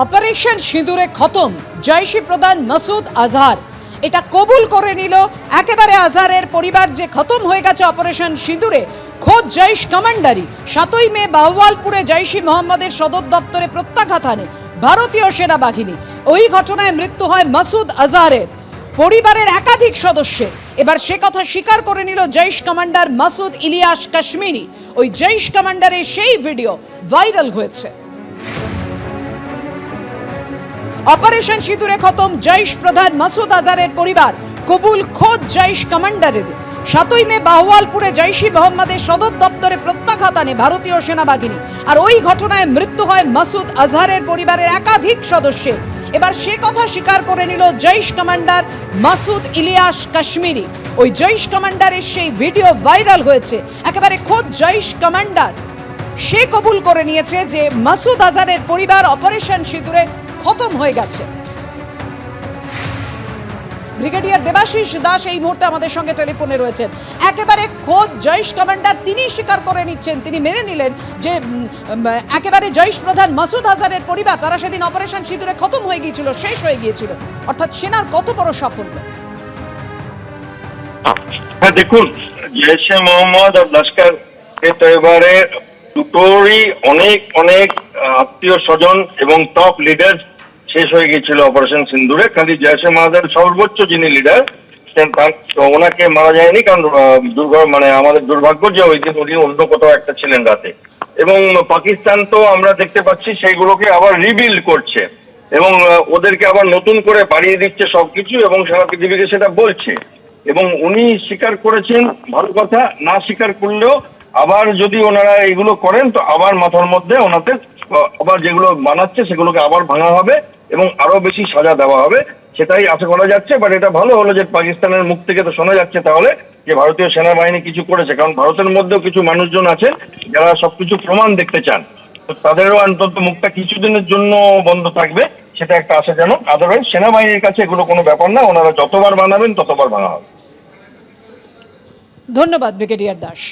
Operation সিঁদুরে খতম। জয়শী প্রধান মাসুদ আজহার। এটা কবুল করে নিল। একেবারে আজহারের পরিবার যে খতম হয়ে গেছে অপারেশন সিঁদুরে, খোদ জৈশ কমান্ডারি সাতই মে বাহওয়ালপুরে জৈশি মোহাম্মদের সদর দপ্তরে প্রত্যাঘাত আনে ভারতীয় সেনাবাহিনী। ওই ঘটনায় মৃত্যু হয় মাসুদ আজহারের। পরিবারের একাধিক সদস্যের। এবার সে কথা স্বীকার করে নিল জৈশ কমান্ডার মাসুদ ইলিয়াস কাশ্মীরি। ওই জৈশ কমান্ডারের সেই ভিডিও ভাইরাল হয়েছে। অপারেশন সিঁদুরে খতম জৈশ প্রধান মাসুদ আজারের পরিবার। কবুল খোদ জৈশ কমান্ডারের। সাতই মে বাহওয়ালপুরে জৈশি মোহাম্মদের সদর দপ্তরে প্রত্যাঘাত আনে ভারতীয় সেনাবাহিনী। আর ওই ঘটনায় মৃত্যু হয় মাসুদ আজহারের পরিবারের একাধিক সদস্যের। এবার সে কথা স্বীকার করে নিল জৈশ কমান্ডার মাসুদ ইলিয়াস কাশ্মীরি। ওই জৈশ কমান্ডারের সেই ভিডিও ভাইরাল হয়েছে। একেবারে খোদ জৈশ কমান্ডার। সে কবুল করে নিয়েছে যে মাসুদ আজারের পরিবার অপারেশন সিঁদুরে খতম হয়ে গেছে। ব্রিগেডিয়ার দেবাশিস দাস এই মুহূর্তে আমাদের সঙ্গে টেলিফোনে রয়েছেন। একেবারে খোদ জৈশ কমান্ডার তিনি স্বীকার করে নিচ্ছেন, তিনি মেনে নিলেন যে একেবারে জৈশ প্রধান মাসুদ হাজারের পরিবার, তারা সেদিন অপারেশন সিঁদুরে খতম হয়ে গিয়েছিল, শেষ হয়ে গিয়েছিল। অর্থাৎ সেনার কত বড় সাফল্য? হ্যাঁ দেখুন জেসে মোহাম্মদ আর লস্কর এ তৈবারে দুটোরই অনেক অনেক আত্মীয় স্বজন এবং টপ লিডার শেষ হয়ে গিয়েছিল অপারেশন সিন্দুরে। খালি জয়সে মহাদের সর্বোচ্চ যিনি লিডার ওনাকে মারা যায়নি কারণ আহ, মানে আমাদের দুর্ভাগ্য যে ওই দিন উনি অন্য কোথাও একটা ছিলেন রাতে। এবং পাকিস্তান তো আমরা দেখতে পাচ্ছি সেইগুলোকে আবার রিবিল্ড করছে। এবং ওদেরকে আবার নতুন করে বাড়িয়ে দিচ্ছে সবকিছু এবং সারা পৃথিবীকে সেটা বলছে। এবং উনি স্বীকার করেছেন ভালো কথা না স্বীকার করলেও আবার যদি ওনারা এগুলো করেন তো আবার মাথার মধ্যে ওনাদের আবার যেগুলো বানাচ্ছে সেগুলোকে আবার ভাঙা হবে। এবং আরও বেশি সাজা দেওয়া হবে, সেটাই আশা করা যাচ্ছে বাট এটা ভালো হলো যে পাকিস্তানের মুখ থেকে তো শোনা যাচ্ছে তাহলে যে ভারতীয় সেনাবাহিনী কিছু করেছে, কারণ ভারতের মধ্যেও কিছু মানুষজন আছে যারা সবকিছু প্রমাণ দেখতে চান। তাদেরও অন্তত মুখটা কিছুদিনের জন্য বন্ধ থাকবে, সেটা একটা আশাজনক আদারওয়াইজ সেনাবাহিনীর কাছে এগুলো কোনো ব্যাপার না, ওনারা যতবার বানাবেন, ততবার ভাঙা হবে। ধন্যবাদ, ব্রিগেডিয়ার দাস।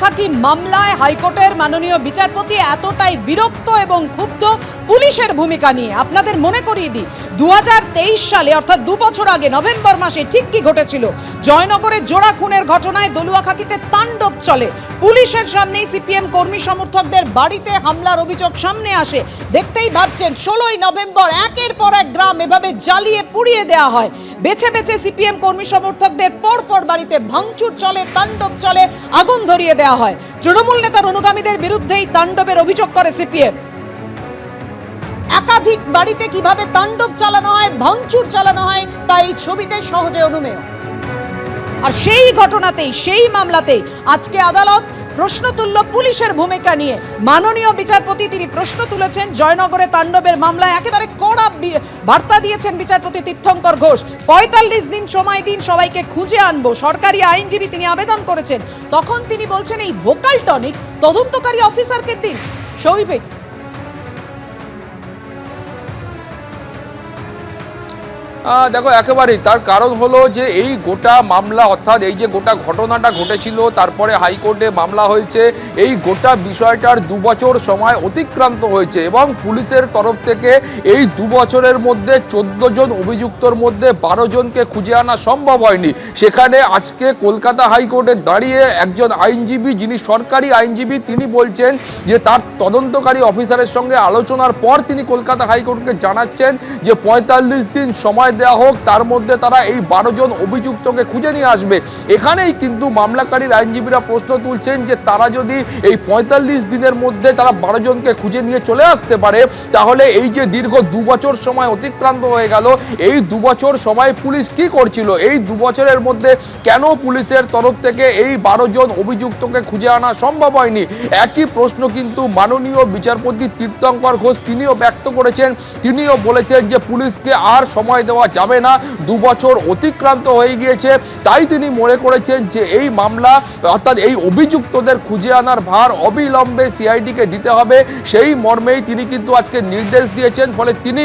খাকি মামলায় হাইকোর্টের মাননীয় বিচারপতি এতটাই বিরক্ত এবং ক্ষুব্ধ পুলিশের ভূমিকা নিয়ে আপনাদের মনে করিয়ে দিই দু হাজার তেইশ সালে, অর্থাৎ দু বছর আগে, নভেম্বর মাসে ঠিক কি ঘটেছিল? জয়নগরের জোড়া খুনের ঘটনায় দলুয়াখাকিতে তাণ্ডব চলে। পুলিশের সামনেই সিপিএম কর্মী সমর্থকদের বাড়িতে হামলার অভিযোগ সামনে আসে। দেখতেই ভাবছেন, ষোলোই নভেম্বর, একের পর এক গ্রাম এভাবে জ্বালিয়ে পুড়িয়ে দেওয়া হয়। বেছে বেছে সিপিএম কর্মী সমর্থকদের পর পর বাড়িতে ভাঙচুর চলে, তাণ্ডব চলে, আগুন ধরিয়ে দেওয়া হয়। তৃণমূল নেতার অনুগামীদের বিরুদ্ধেই তাণ্ডবের অভিযোগ করে সিপিএম। একাধিক বাড়িতে কীভাবে তাণ্ডব চালানো হয়, ভাঙচুর চালানো হয়, তা এই ছবিতে সহজে অনুমেয়। আর সেই ঘটনাতেই, সেই মামলাতেই আজকে আদালত প্রশ্ন তুলল পুলিশের ভূমিকা নিয়ে মাননীয় বিচারপতি তিনি প্রশ্ন তুলেছেন, জয়নগরে তাণ্ডবের মামলায় একেবারে কড়া বার্তা দিয়েছেন বিচারপতি তীর্থঙ্কর ঘোষ। পঁয়তাল্লিশ দিন সময় দিন সবাইকে খুঁজে আনব, সরকারি আইনজীবী তিনি আবেদন করেছেন। তখন তিনি বলছেন, এই ভোকাল টনিক তদন্তকারী অফিসারকে দিন। সৌভিক দেখো, একেবারেই। তার কারণ হলো যে এই গোটা মামলা, অর্থাৎ এই যে গোটা ঘটনাটা ঘটেছিল, তারপরে হাইকোর্টে মামলা হয়েছে, এই গোটা বিষয়টার দু বছর সময় অতিক্রান্ত হয়েছে এবং পুলিশের তরফ থেকে এই দু বছরের মধ্যে চোদ্দ জন অভিযুক্তর মধ্যে বারো জনকে খুঁজে আনা সম্ভব হয়নি। সেখানে আজকে কলকাতা হাইকোর্টে দাঁড়িয়ে একজন আইনজীবী, যিনি সরকারি আইনজীবী, তিনি বলছেন যে তার তদন্তকারী অফিসারের সঙ্গে আলোচনার পর তিনি কলকাতা হাইকোর্টকে জানাচ্ছেন যে পঁয়তাল্লিশ দিন সময় দেওয়া হোক, তার মধ্যে তারা এই বারো জন অভিযুক্তকে খুঁজে নিয়ে আসবে। এখানেই কিন্তু মামলাকারীর আইনজীবীরা প্রশ্ন তুলছেন যে তারা যদি এই পঁয়তাল্লিশ দিনের মধ্যে তারা বারো জনকে খুঁজে নিয়ে চলে আসতে পারে, তাহলে এই যে দীর্ঘ দু বছর সময় অতিক্রান্ত হয়ে গেল, এই দু বছর সময় পুলিশ কি করছিল? এই দু বছরের মধ্যে কেন পুলিশের তরফ থেকে এই বারো জন অভিযুক্তকে খুঁজে আনা সম্ভব হয়নি? একই প্রশ্ন কিন্তু মাননীয় বিচারপতি তীর্থঙ্কর ঘোষ তিনিও ব্যক্ত করেছেন। তিনিও বলেছেন যে পুলিশকে আর সময় দেওয়া যাবে না। দু বছর অতিক্রান্ত হয়ে গিয়েছে। তাই তিনি মনে করেছেন যে এই মামলা অর্থাৎ এই অভিযুক্তদের খুঁজে আনার ভার অবিলম্বে সিআইডিকে দিতে হবে। সেই মর্মেই তিনি কিন্তু আজকে নির্দেশ দিয়েছেন ফলে তিনি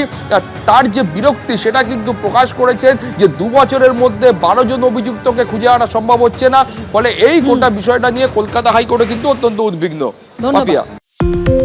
তার যে বিরক্তি সেটা কিন্তু প্রকাশ করেছেন যে দু বছরের মধ্যে বারো জন অভিযুক্তকে খুঁজে আনা সম্ভব হচ্ছে না। ফলে এই গোটা বিষয়টা নিয়ে কলকাতা হাইকোর্টে কিন্তু অত্যন্ত উদ্বিগ্ন। ধন্যবাদ।